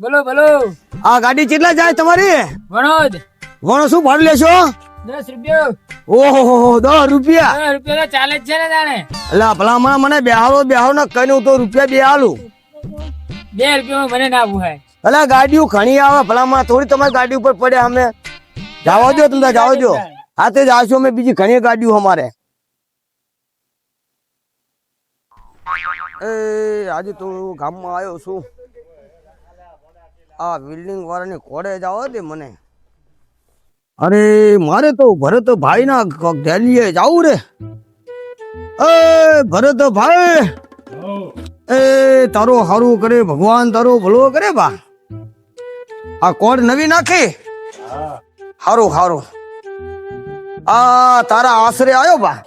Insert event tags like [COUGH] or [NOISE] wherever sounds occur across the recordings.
બોલો બોલો. આ ગાડી કેટલા જાય તમારી? વણોદ. વણો શું ભાડ લેશો? દસ રૂપિયા. ઓહો દસ રૂપિયા? દસ રૂપિયા ચાલે છે ને જાણે એટલે ભલામણ મને બેહાલો બેહાલો ને કઈ તો રૂપિયા બે આલું. બે રૂપિયામાં મને ના પૂછાય એટલે ગાડીઓ ઘણી આવે ભલામણ થોડી તમારી ગાડી ઉપર પડે અમે. જાવા દો તમે જાઓ દો હા તે જાશો અમે બીજી ઘણી ગાડીઓ અમારે. એ આજે તો ગામમાં આવ્યો છું. આ બિલ્ડિંગ વાળાની કોડે જાવ દે મને. અરે, મારે તો ભરત ભાઈ ના ડેલીએ જાવું રે. એ, ભરત ભાઈ! એ, તારો હારું કરે, ભગવાન તારો ભલો કરે બા. આ કોડ નવી નાખી? હારું હારું. આ તારા આશરે આવ્યો બા.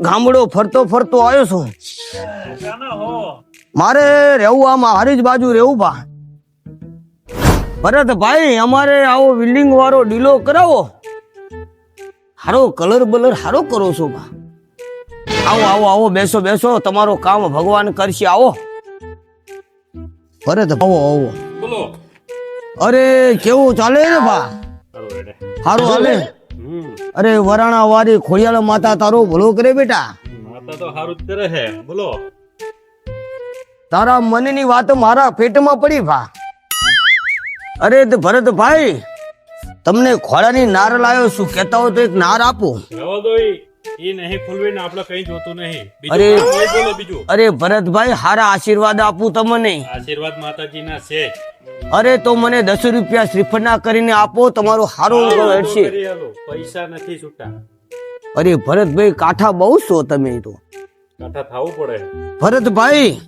ગામડો ફરતો ફરતો આવ્યો છું. મારે રહેવું આમાં હારી જ બાજુ રહેવું ભા ભરતભાઈ અમારે આવો બિલ્ડિંગ વાળો ડીલો કરાવો. હારો કલર બલર હારો કરો છો ભા આવો આવો આવો બેસો બેસો તમારો કામ ભગવાન કરશે આવો. ભરત આવો આવો. બોલો. અરે કેવું ચાલે ને ભા હારો હાલે? અરે વરાણા વારી ખોડિયાળ માતા તારો ભલો કરે બેટા. માતા તો હારું જ કરે હે. બોલો. તારા મનની વાત મારા પેટમાં પડી ભા અરે તે ભરતભાઈ તમને ખોળાની નાર લાયો શું કહેતા હોય તો એક નાર આપો. અરે. ભરતભાઈ હારા આશીર્વાદ આપું તમને. આશીર્વાદ માતાજીના છે. અરે તો મને દસ રૂપિયા શ્રીફળના કરીને આપો તમારો હારો કરી પૈસા નથી છૂટા. અરે ભરતભાઈ કાઠા બહુ છો તમે તો. કાંઠા થાવું પડે. ભરતભાઈ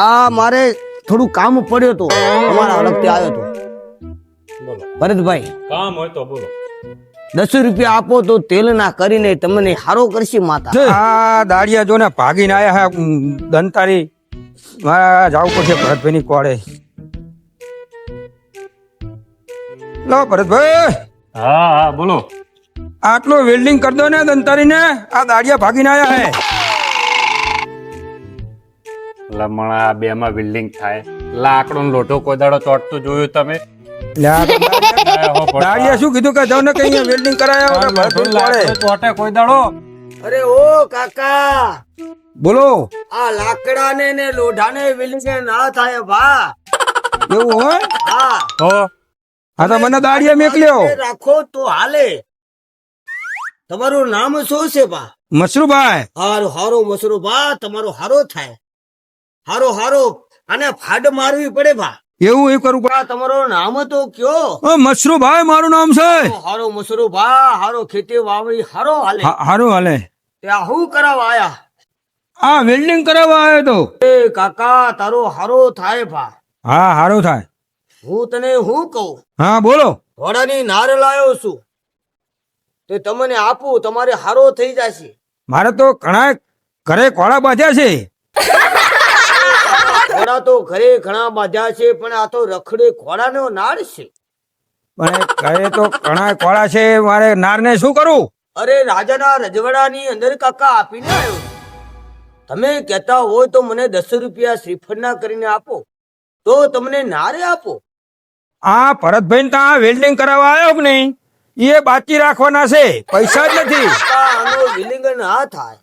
આ મારે થોડું કામ પડ્યો તો તમારા અલગથી આવ્યો તો ભરતભાઈ કામ હોય તો બોલો. દસ રૂપિયા આપો તો તેલ ના કરીને તમને હારો કરશે માતા. આ દાડિયા જો ને ભાગીને આયા હે દંતારી. મારા જાવું પડશે ભરતભાઈની કોળે. લો ભરતભાઈ. હા હા બોલો. આટલું વેલ્ડિંગ કરી દો ને દંતારીને. આ દાડિયા ભાગીને આયા હે. લમણા બે માં બિલ્ડિંગ થાય. લાકડો લોટો કોઈ દાડો ચોટતું જોયું તમે? દાડિયા- શું કીધું કે જાવ ને કઈ અહીંયા વેલ્ડિંગ કરાયા કોળે. ચોટે કોઈ દાડો? અરે ઓ કાકા! બોલો. આ લાકડા ને ને લોઢા ને વિલીને ના થાય ભા. એવું હોય? હા. હો હા તો મને દાડિયા મેકલ્યો. રાખો તો હાલે. તમારું નામ શું છે બા મસરૂભાઈ. હારો હારો મસરો બા તમારો હારો થાય. હારો હારો અને ફાડ મારવી પડે ભા. એવું એ કરવું પડે તમારો નામ તો કયો? ઓ, મસરૂભાઈ મારું નામ છે. હારો મસરો બા હારો ખેતી વાવણી હારો હાલે. હારો હાલે. ત્યાં હું કરાવવા આયા? આ વેલ્ડિંગ કરાવવા આવ્યો તો. એ કાકા તારો હારો થાય ભા. હા હારો થાય. હું તને હું કહું? હા બોલો. ઘોડાની નાર લાયો છું. તે તમને આપું તમારે હારો થઈ જશે. મારે તો ઘણા ઘરે કોળા બાંધ્યા છે. [LAUGHS] ઘોડા તો ઘરે ઘણા બાંધ્યા છે પણ આ તો રખડે ઘોડાનો નાર છે. પણ ઘરે તો ઘણા કોળા છે મારે નારને શું કરું? અરે રાજાના રજવાડાની અંદર કાકા આપીને આવ્યો. તમે કહેતા હોય તો મને દસ રૂપિયા શ્રીફળના કરીને આપો. તો તમને નારે આપો. આ ભરતભાઈ ત્યાં વેલ્ડિંગ કરાવવા આવ્યો કે નહીં? એ બાકી રાખવાના છે પૈસા જ નથી. આનો વિલિંગન ના થાય.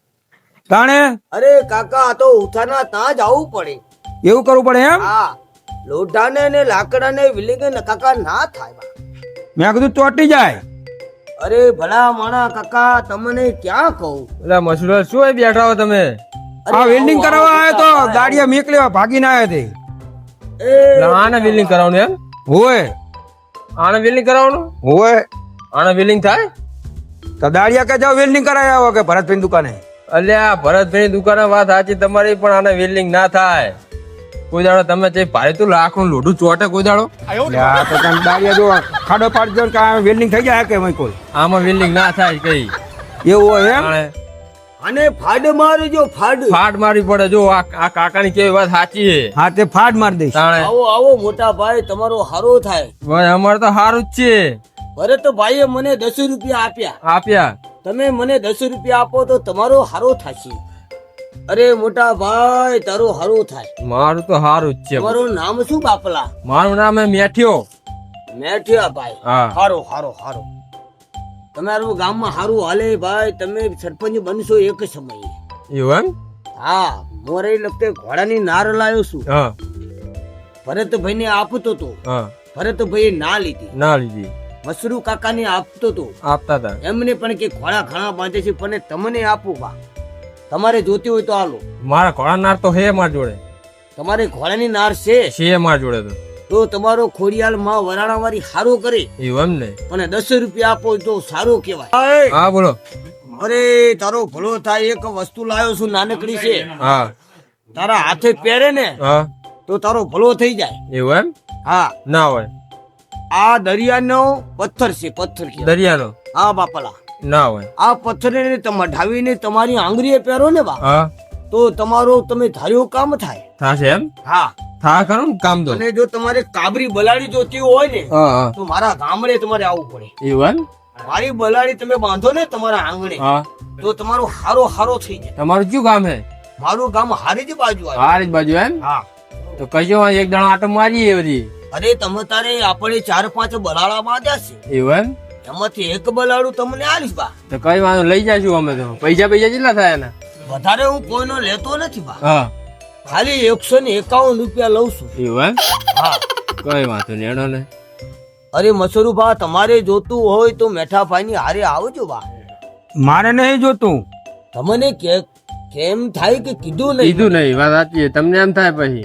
તાણે? અરે કાકા આ તો ઉઠાના ત્યાં જ આવવું પડે. એવું કરવું પડે એમ? હા. લોઢાને ને લાકડાને વિલિંગ કાકા ના થાય બા. મેં કીધું ચોટી જાય. અરે ભલા માણા કાકા તમને ક્યાં કહું? એટલે મસૂર શું એ બેઠા હો તમે? આ વેલ્ડિંગ કરાવવા આવ્યો તો ગાડીયા મેકલ્યો ભાગીને આવ્યો તે. એ આને બિલ્ડિંગ કરાવવાનું એમ? હોય. આને વેલ્ડિંગ કરાવવાનું? હોય. આને વેલ્ડિંગ થાય? તો દાડિયા કે જાવ વેલ્ડિંગ કરાવી આવો કે ભરતભાઈ દુકાને? અલ્યા ભરતભાઈ દુકાને વાત સાચી તમારી પણ આને વેલ્ડિંગ ના થાય. કોઈ દાડો તમે તે ભારે તો લાખનું લોઢું ચોટે કોઈ દાડો તો કાંઈ દાડિયા જો ખાડો પાડી દો કે વેલ્ડિંગ થઈ જાય કે કોઈ? આમાં વેલ્ડિંગ ના થાય કઈ. એવું હોય અને ફાડ મારજો ફાડ. ફાડ મારી પડે. જો આ આ કાકાની કેવી વાત સાચી છે. હા તે ફાડ મારી દઈશ. તાણે આવો આવો મોટા ભાઈ તમારો હારો થાય. ભાઈ અમારે તો હારું જ છે. ભરત ભાઈએ મને દસ રૂપિયા આપ્યા. આપ્યા. તમે મને દસ રૂપિયા આપો તો તમારો હારો થશે. અરે મોટા ભાઈ તારું હારું થાય. મારું તો હારું જ છે. મારું નામ શું બાપલા? મારું નામ હે મેઠિયો. મેઠિયા ભાઈ. હારું હારો હારો. તમારું ગામમાં હારું હાલે ભાઈ તમે સરપંચ બનશો એક સમયે. એવું હા મોરે લગતે ઘોડાની નાર લાવ્યો છું. હા. ભરતભાઈ ને આપતો તો. હા. ભરતભાઈ ના લીધી. ના લીધી. મસરૂ કાકાને આપતો તો. આપતા હતા એમને પણ કે ઘોડા ઘણા બાંધે છે પણ તમને આપું બા. તમારે જોતી હોય તો હાલો. મારા ઘોડા નાર તો હે માર જોડે. તમારે ઘોડાની નાર છે. છે માર જોડે તો. તો તમારો ખોડિયાલમાં વરાણા વાળી સારું કરે. એવું એમ ને? અને દસ રૂપિયા આપો તો સારું કેવાય હા બોલો. અરે તારો ભલો થાય એક વસ્તુ લાવ્યો છું નાનકડી છે. હા. તારા હાથે પહેરે ને હા. તો તારો ભલો થઈ જાય. એવું એમ? હા. ના હોય. આ દરિયાનો પથ્થર છે પથ્થર દરિયાનો? હા બાપલા. ના હોય. આ પથ્થરને તમે ઢાવીને તમારી આંગળીએ પહેરો ને બા. હા. તો તમારો તમે ધાર્યું કામ થાય. થાશે એમ? હા. થા કરો ને કામ દો અને જો તમારે કાબરી બલાડી જોતી હોય ને હા તો મારા ગામડે તમારે આવવું પડે. એવું મારી બલાડી તમે બાંધો ને તમારા આંગણે હા. તો તમારો હારો હારો થઈ જાય. તમારું શું ગામ હે? મારું ગામ હારી જ બાજુ હારી જ બાજુ એમ? હા. તો કજો એક દાણો આટો મારીએ બધી. અરે તમે તારે આપણે ચાર પાંચ બલાડા બાંધ્યા છે. એવું એમ? એમાંથી એક બલાડું તમને આલીશ બા. તો કઈ વાંધો લઈ જાશું અમે તો. પૈસા પૈસા કેટલા થાય એના? વધારે હું કોઈનો લેતો નથી બા. હા. ખાલી એકસો ને એકાવન રૂપિયા લઉં છું. એવું હા. કઈ વાંધો નહીં એનો ને. અરે મસરૂભા તમારે જોતું હોય તો મેઠાભાઈ ની હારે આવજો બા. મારે નહીં જોતું. તમને કે કેમ થાય કે કીધું નહીં? કીધું નહીં વાત સાચી છે. તમને એમ થાય પછી.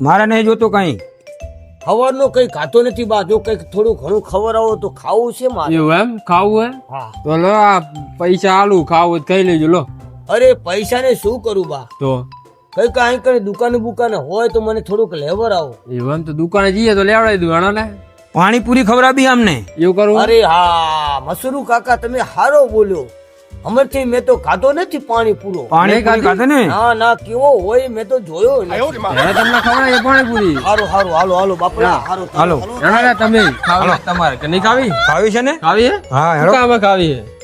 મારે નહીં જોતું કઈ. ખવરનો કઈ ખાતો નથી બા. જો કઈ થોડું ઘણું ખબર આવો તો ખાવું છે મારે. એવું એમ? ખાવું હે? હા. તો લો આ પૈસા આલુ ખાવું ખાઈ લેજો લો. અરે પૈસા ને શું કરું બા? તો? કઈ કઈ કઈ દુકાન બુકાન હોય તો મને થોડુંક લેવર આવો. એવું એમ? તો દુકાને જઈએ તો લેવડાવી દઉં હેડો ને પાણીપુરી ખવડાવી અમને એવું કરવું અરે હા મસરૂ કાકા તમે હારો બોલ્યો. અમરથી મેં તો ખાધો નથી પાણી પૂરો. પાણી ખાધો ને? ના ના કેવો હોય મેં તો જોયો તમને ખબર એ પાણી પૂરી. હારું હારું હાલો હાલો બાપડા હારું હાલો. તમે. ખાવી તમારે. કે નહીં ખાવી? ખાવી છે ને? ખાવી હા હેડો. ખાવી